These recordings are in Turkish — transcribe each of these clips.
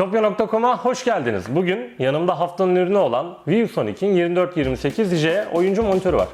İtopya.com'a hoş geldiniz. Bugün yanımda haftanın ürünü olan ViewSonic'in 2428J oyuncu monitörü var.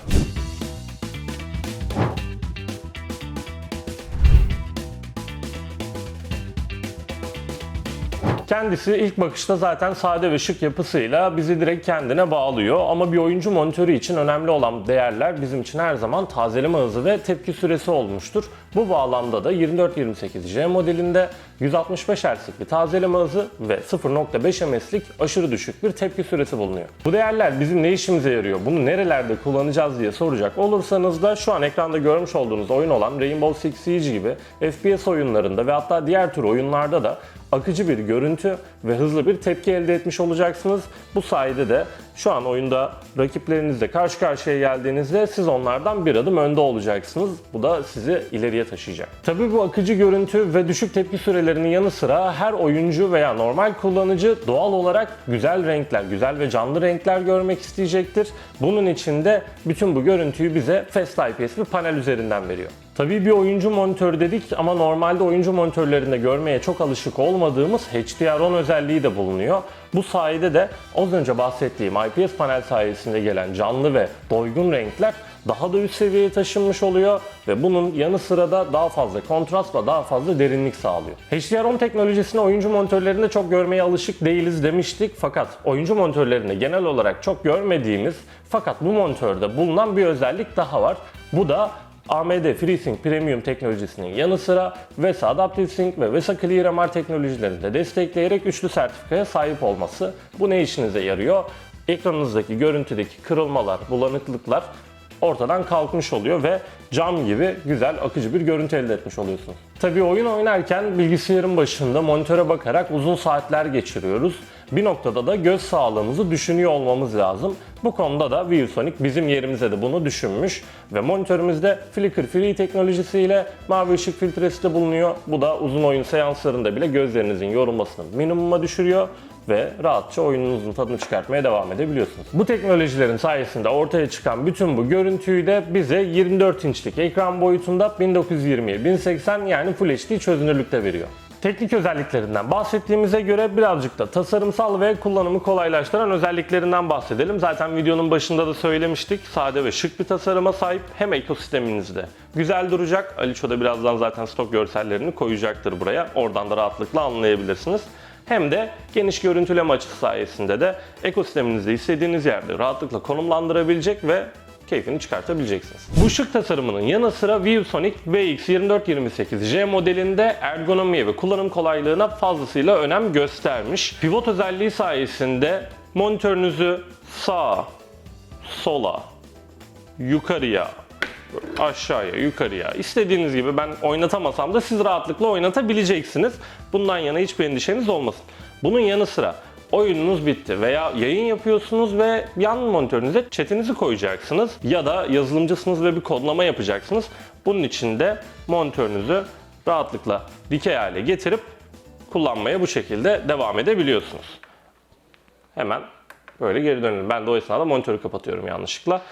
Kendisi ilk bakışta zaten sade ve şık yapısıyla bizi direkt kendine bağlıyor. Ama bir oyuncu monitörü için önemli olan değerler bizim için her zaman tazeleme hızı ve tepki süresi olmuştur. Bu bağlamda da 2428J modelinde 165 Hz'lik bir tazeleme hızı ve 0.5 ms'lik aşırı düşük bir tepki süresi bulunuyor. Bu değerler bizim ne işimize yarıyor? Bunu nerelerde kullanacağız diye soracak olursanız da şu an ekranda görmüş olduğunuz oyun olan Rainbow Six Siege gibi FPS oyunlarında ve hatta diğer tür oyunlarda da akıcı bir görüntü ve hızlı bir tepki elde etmiş olacaksınız. Bu sayede de şu an oyunda rakiplerinizle karşı karşıya geldiğinizde siz onlardan bir adım önde olacaksınız. Bu da sizi ileriye taşıyacak. Tabii bu akıcı görüntü ve düşük tepki sürelerinin yanı sıra her oyuncu veya normal kullanıcı doğal olarak güzel renkler, güzel ve canlı renkler görmek isteyecektir. Bunun için de bütün bu görüntüyü bize Fast IPS bir panel üzerinden veriyor. Tabii bir oyuncu monitörü dedik ama normalde oyuncu monitörlerinde görmeye çok alışık olmadığımız HDR10 özelliği de bulunuyor. Bu sayede de az önce bahsettiğim IPS panel sayesinde gelen canlı ve doygun renkler daha da üst seviyeye taşınmış oluyor ve bunun yanı sıra da daha fazla kontrast ve daha fazla derinlik sağlıyor. HDR10 teknolojisini oyuncu monitörlerinde çok görmeye alışık değiliz demiştik fakat oyuncu monitörlerinde genel olarak çok görmediğimiz fakat bu monitörde bulunan bir özellik daha var. Bu da AMD FreeSync Premium teknolojisinin yanı sıra VESA Adaptive Sync ve VESA Clear teknolojilerini de destekleyerek üçlü sertifikaya sahip olması. Bu ne işinize yarıyor? Ekranınızdaki görüntüdeki kırılmalar, bulanıklıklar ortadan kalkmış oluyor ve cam gibi güzel akıcı bir görüntü elde etmiş oluyorsunuz. Tabii oyun oynarken bilgisayarın başında monitöre bakarak uzun saatler geçiriyoruz. Bir noktada da göz sağlığımızı düşünüyor olmamız lazım. Bu konuda da ViewSonic bizim yerimize de bunu düşünmüş ve monitörümüzde Flicker Free teknolojisiyle mavi ışık filtresi de bulunuyor. Bu da uzun oyun seanslarında bile gözlerinizin yorulmasını minimuma düşürüyor ve rahatça oyununuzun tadını çıkartmaya devam edebiliyorsunuz. Bu teknolojilerin sayesinde ortaya çıkan bütün bu görüntüyü de bize 24 inçlik ekran boyutunda 1920'ye 1080 yani Full HD çözünürlükte veriyor. Teknik özelliklerinden bahsettiğimize göre birazcık da tasarımsal ve kullanımı kolaylaştıran özelliklerinden bahsedelim. Zaten videonun başında da söylemiştik. Sade ve şık bir tasarıma sahip hem ekosisteminizde güzel duracak. Aliço da birazdan zaten stok görsellerini koyacaktır buraya. Oradan da rahatlıkla anlayabilirsiniz hem de geniş görüntüleme açısı sayesinde de ekosisteminizde istediğiniz yerde rahatlıkla konumlandırabilecek ve keyfini çıkartabileceksiniz. Bu şık tasarımının yanı sıra ViewSonic VX2428J modelinde ergonomiye ve kullanım kolaylığına fazlasıyla önem göstermiş. Pivot özelliği sayesinde monitörünüzü sağa, sola, yukarıya, aşağıya, yukarıya istediğiniz gibi ben oynatamasam da siz rahatlıkla oynatabileceksiniz. Bundan yana hiçbir endişeniz olmasın. Bunun yanı sıra oyununuz bitti veya yayın yapıyorsunuz ve yan monitörünüze chatinizi koyacaksınız ya da yazılımcısınız ve bir kodlama yapacaksınız. Bunun için de monitörünüzü rahatlıkla dikey hale getirip kullanmaya bu şekilde devam edebiliyorsunuz. Hemen böyle geri dönelim. Ben de o esnada monitörü kapatıyorum yanlışlıkla.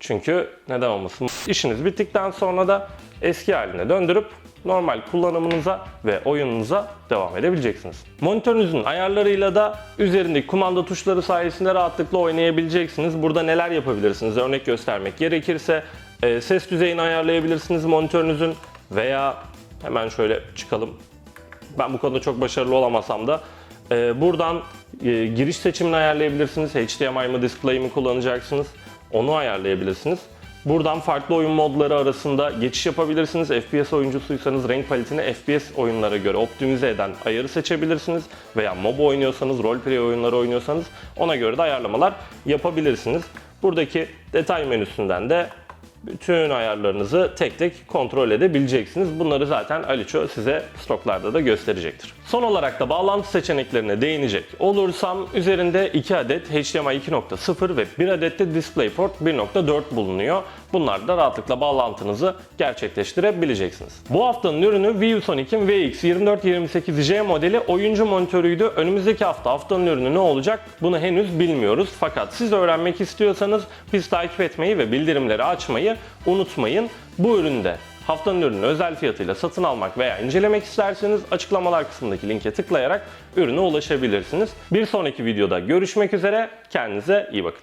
Çünkü neden olmasın? İşiniz bittikten sonra da eski haline döndürüp normal kullanımınıza ve oyununuza devam edebileceksiniz. Monitörünüzün ayarlarıyla da üzerindeki kumanda tuşları sayesinde rahatlıkla oynayabileceksiniz. Burada neler yapabilirsiniz? Örnek göstermek gerekirse e, ses düzeyini ayarlayabilirsiniz monitörünüzün veya hemen şöyle çıkalım. Ben bu konuda çok başarılı olamasam da e, buradan e, giriş seçimini ayarlayabilirsiniz. HDMI mı display mi kullanacaksınız? Onu ayarlayabilirsiniz. Buradan farklı oyun modları arasında geçiş yapabilirsiniz. FPS oyuncusuysanız renk paletini FPS oyunlara göre optimize eden ayarı seçebilirsiniz. Veya MOBA oynuyorsanız, roleplay oyunları oynuyorsanız ona göre de ayarlamalar yapabilirsiniz. Buradaki detay menüsünden de bütün ayarlarınızı tek tek kontrol edebileceksiniz. Bunları zaten Aliço size stoklarda da gösterecektir. Son olarak da bağlantı seçeneklerine değinecek olursam üzerinde 2 adet HDMI 2.0 ve 1 adet de DisplayPort 1.4 bulunuyor. Bunlar da rahatlıkla bağlantınızı gerçekleştirebileceksiniz. Bu haftanın ürünü ViewSonic'in VX2428J modeli oyuncu monitörüydü. Önümüzdeki hafta haftanın ürünü ne olacak bunu henüz bilmiyoruz. Fakat siz öğrenmek istiyorsanız biz takip etmeyi ve bildirimleri açmayı unutmayın. Bu üründe haftanın ürünü özel fiyatıyla satın almak veya incelemek isterseniz açıklamalar kısmındaki linke tıklayarak ürüne ulaşabilirsiniz. Bir sonraki videoda görüşmek üzere. Kendinize iyi bakın.